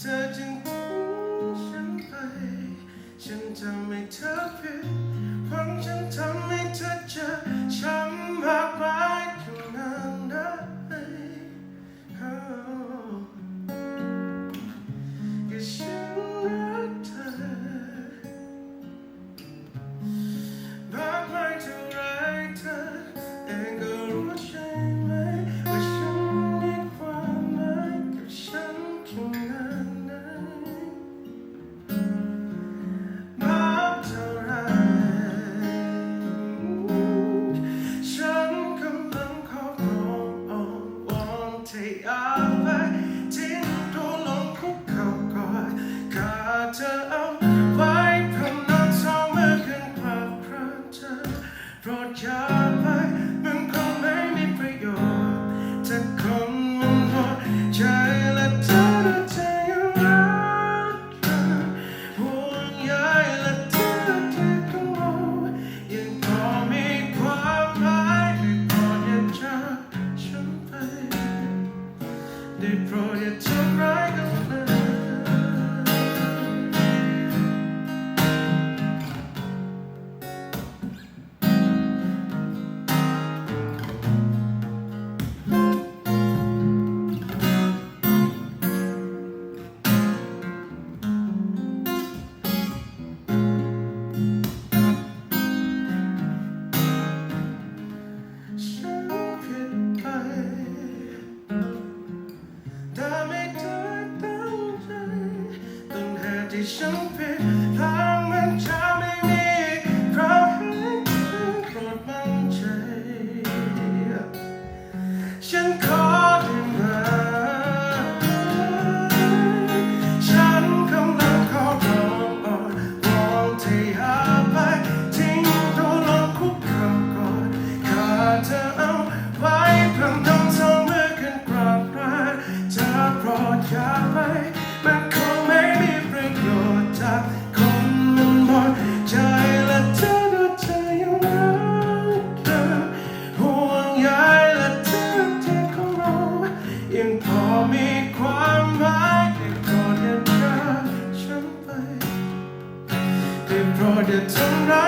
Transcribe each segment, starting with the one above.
เธอจึงทิ้งฉันไป ฉันทำให้เธอผิดหวังฉันทำให้เธอเจ็บช้ำมากมาย ที่ฉันผิด มีความหมายได้โปรดอย่าจากฉันไปได้โปรดอย่าทำร้าย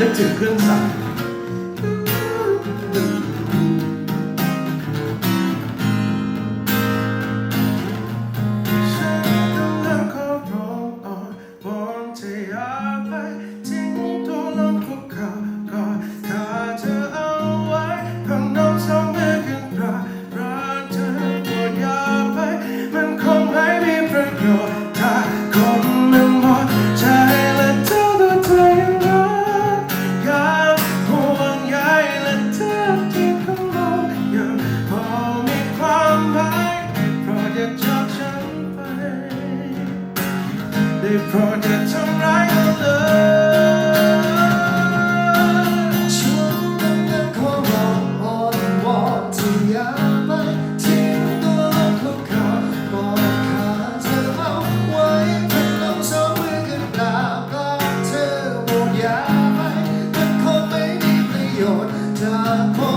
นึกถึงเครื่องสั่ก ยชน์จาก